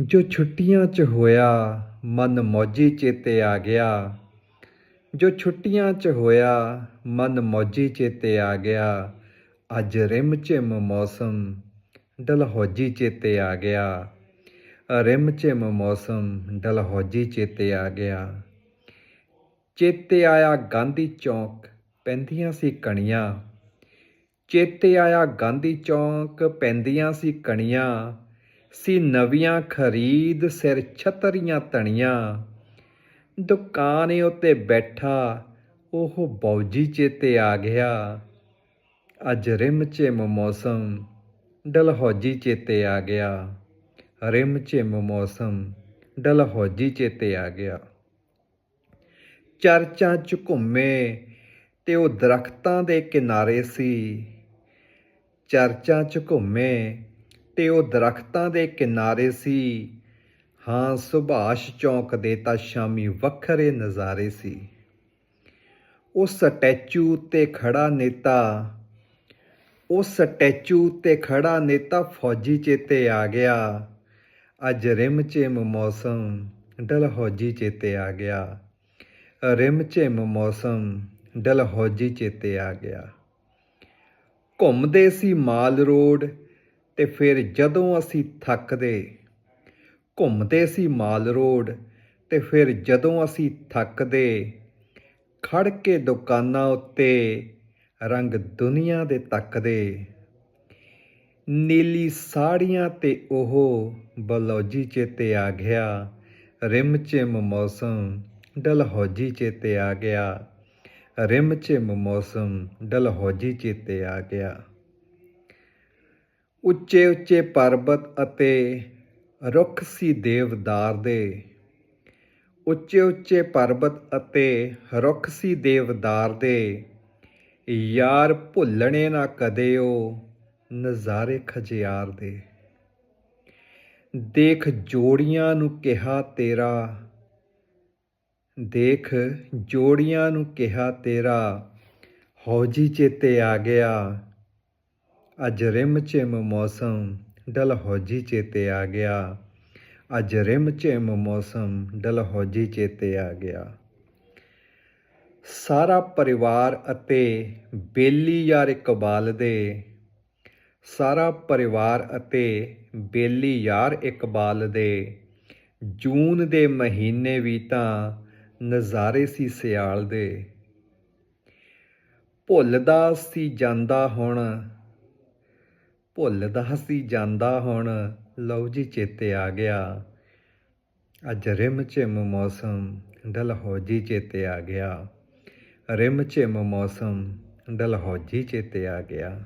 ਜੋ ਛੁੱਟੀਆਂ 'ਚ ਹੋਇਆ, ਮਨ ਮੌਜੀ ਚੇਤੇ ਆ ਗਿਆ। ਜੋ ਛੁੱਟੀਆਂ 'ਚ ਹੋਇਆ, ਮਨ ਮੌਜੀ ਚੇਤੇ ਆ ਗਿਆ। ਅੱਜ ਰਿਮ ਝਿਮ ਮੌਸਮ, ਡਲਹੌਜੀ ਚੇਤੇ ਆ ਗਿਆ। ਰਿਮ ਝਿਮ ਮੌਸਮ, ਡਲਹੌਜੀ ਚੇਤੇ ਆ ਗਿਆ। ਚੇਤੇ ਆਇਆ ਗਾਂਧੀ ਚੌਂਕ, ਪੈਂਦੀਆਂ ਸੀ ਕਣੀਆਂ। ਚੇਤੇ ਆਇਆ ਗਾਂਧੀ ਚੌਂਕ, ਪੈਂਦੀਆਂ ਸੀ ਕਣੀਆਂ। ਸੀ ਨਵੀਆਂ ਖਰੀਦ ਸਿਰ ਛਤਰੀਆਂ ਤਣੀਆਂ ਦੁਕਾਨ ਉੱਤੇ ਬੈਠਾ, ਉਹ ਬੌਜੀ ਚੇਤੇ ਆ ਗਿਆ। ਅੱਜ ਰਿਮ ਝਿਮ ਮੌਸਮ, ਡਲਹੌਜੀ ਚੇਤੇ ਆ ਗਿਆ। ਰਿਮ ਝਿਮ ਮੌਸਮ, ਡਲਹੌਜੀ ਚੇਤੇ ਆ ਗਿਆ। ਚਰਚਾਂ ਚ ਘੁੰਮੇ ਤੇ ਉਹ ਦਰਖਤਾਂ ਦੇ ਕਿਨਾਰੇ ਸੀ। ਚਰਚਾਂ ਚ ਘੁੰਮੇ ਤੇ ਉਹ ਦਰਖਤਾਂ ਦੇ ਕਿਨਾਰੇ ਸੀ। ਹਾਂ, ਸੁਭਾਸ਼ ਚੌਂਕ ਦੇ ਤਾਂ ਸ਼ਾਮੀ ਵੱਖਰੇ ਨਜ਼ਾਰੇ ਸੀ। ਉਹ ਸਟੈਚੂ 'ਤੇ ਖੜਾ ਨੇਤਾ, ਉਹ ਸਟੈਚੂ ਉੱਤੇ ਖੜਾ ਨੇਤਾ ਫੌਜੀ ਚੇਤੇ ਆ ਗਿਆ। ਅੱਜ ਰਿਮ ਝਿਮ ਮੌਸਮ, ਡਲਹੌਜੀ ਚੇਤੇ ਆ ਗਿਆ। ਰਿਮ ਝਿਮ ਮੌਸਮ, ਡਲਹੌਜੀ ਚੇਤੇ ਆ ਗਿਆ। ਘੁੰਮਦੇ ਸੀ ਮਾਲ ਰੋਡ ਤੇ ਫਿਰ ਜਦੋਂ ਅਸੀਂ ਥੱਕਦੇ, ਘੁੰਮਦੇ ਸੀ ਮਾਲ ਰੋਡ, ਤੇ ਫਿਰ ਜਦੋਂ ਅਸੀਂ ਥੱਕਦੇ, ਖੜ ਕੇ ਦੁਕਾਨਾਂ ਉੱਤੇ ਰੰਗ ਦੁਨੀਆ ਦੇ ਤੱਕਦੇ। ਨੀਲੀ ਸਾੜੀਆਂ ਤੇ ਉਹ ਬਲੌਜੀ ਚੇਤੇ ਆ ਗਿਆ ਰਿਮ ਝਿਮ ਮੌਸਮ ਡਲਹੌਜੀ ਚੇਤੇ ਆ ਗਿਆ ਰਿਮ ਝਿਮ ਮੌਸਮ ਡਲਹੌਜੀ ਚੇਤੇ ਆ ਗਿਆ। ਉੱਚੇ ਉੱਚੇ ਪਰਬਤ ਅਤੇ ਰੁੱਖ ਸੀ ਦੇਵਦਾਰ ਦੇ। ਉੱਚੇ ਉੱਚੇ ਪਰਬਤ ਅਤੇ ਰੁੱਖ ਸੀ ਦੇਵਦਾਰ ਦੇ। ਯਾਰ ਭੁੱਲਣੇ ਨਾ ਕਦੇ ਉਹ ਨਜ਼ਾਰੇ ਖਜਿਆਰ ਦੇ। ਦੇਖ ਜੋੜੀਆਂ ਨੂੰ ਕਿਹਾ ਤੇਰਾ, ਦੇਖ ਜੋੜੀਆਂ ਨੂੰ ਕਿਹਾ ਤੇਰਾ, ਹੌਜੀ ਚੇਤੇ ਆ ਗਿਆ। ਅੱਜ ਰਿਮ ਝਿਮ ਮੌਸਮ ਡਲਹੌਜੀ ਚੇਤੇ ਆ ਗਿਆ। ਅੱਜ ਰਿਮ ਝਿਮ ਮੌਸਮ ਡਲਹੌਜੀ ਚੇਤੇ ਆ ਗਿਆ। ਸਾਰਾ ਪਰਿਵਾਰ ਅਤੇ ਬੇਲੀ ਯਾਰ ਇਕਬਾਲ ਦੇ। ਸਾਰਾ ਪਰਿਵਾਰ ਅਤੇ ਬੇਲੀ ਯਾਰ ਇਕਬਾਲ ਦੇ। ਜੂਨ ਦੇ ਮਹੀਨੇ ਵੀ ਤਾਂ ਨਜ਼ਾਰੇ ਸੀ ਸਿਆਲ ਦੇ। ਭੁੱਲਦਾ ਸੀ ਜਾਂਦਾ ਹੁਣ ਭੁੱਲਦਾ ਸੀ ਜਾਂਦਾ ਹੁਣ। ਲਓ ਜੀ, ਚੇਤੇ ਆ ਗਿਆ। ਅੱਜ ਰਿਮ ਝਿਮ ਮੌਸਮ, ਡਲਹੌਜੀ ਚੇਤੇ ਆ ਗਿਆ। ਰਿਮ ਝਿਮ ਮੌਸਮ, ਡਲਹੌਜੀ ਚੇਤੇ ਆ ਗਿਆ।